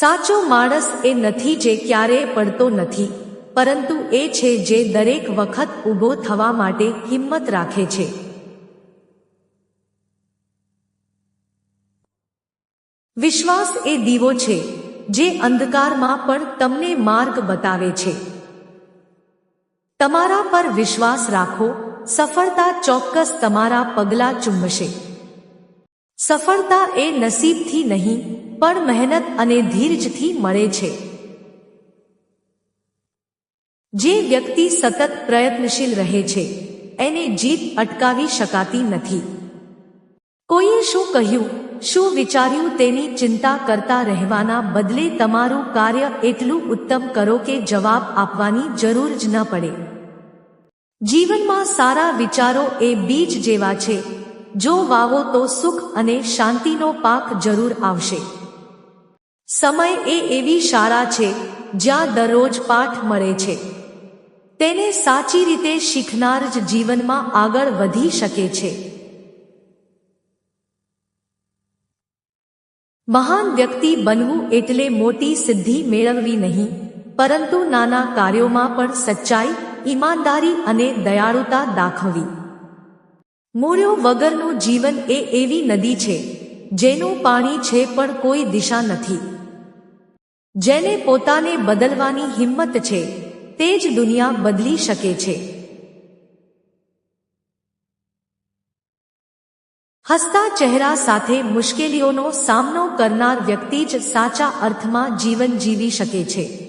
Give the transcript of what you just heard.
સાચો માણસ એ નથી જે ક્યારેય પડતો નથી, પરંતુ એ છે જે દરેક વખત ઊભો થવા માટે હિંમત રાખે છે. વિશ્વાસ એ દીવો છે, જે અંધકારમાં પણ તમને માર્ગ બતાવે છે. તમારા પર વિશ્વાસ રાખો, સફળતા ચોક્કસ તમારા પગલા ચુંબશે. સફળતા એ નસીબથી નહીં પણ મહેનત અને ધીરજથી મળે છે. જે વ્યક્તિ સતત પ્રયત્નશીલ રહે છે, એને જીત અટકાવી શકાતી નથી. કોઈએ શું કહ્યું, શું વિચાર્યું તેની ચિંતા કરતા રહેવાના બદલે તમારું કાર્ય એટલું ઉત્તમ કરો કે જવાબ આપવાની જરૂર જ ન પડે. જીવનમાં સારા વિચારો એ બીજ જેવા છે. જો વાવો તો સુખ અને શાંતિનો પાક જરૂર આવશે. સમય એ એવી શાળા છે જ્યાં દરરોજ પાઠ મળે છે. તેને સાચી રીતે શીખનાર જ જીવનમાં આગળ વધી શકે છે. મહાન વ્યક્તિ બનવું એટલે મોટી સિદ્ધિ મેળવવી નહીં, પરંતુ નાના કાર્યોમાં પણ સચ્ચાઈ, ઈમાનદારી અને દયાળુતા દાખવવી. મૂળ્યો વગરનું જીવન એ એવી નદી છે, જેનું પાણી છે પણ કોઈ દિશા નથી. જેને પોતાને બદલવાની હિંમત છે, તે જ દુનિયા બદલી શકે છે. હસતા ચહેરા સાથે મુશ્કેલીઓનો સામનો કરનાર વ્યક્તિ જ સાચા અર્થમાં જીવન જીવી શકે છે.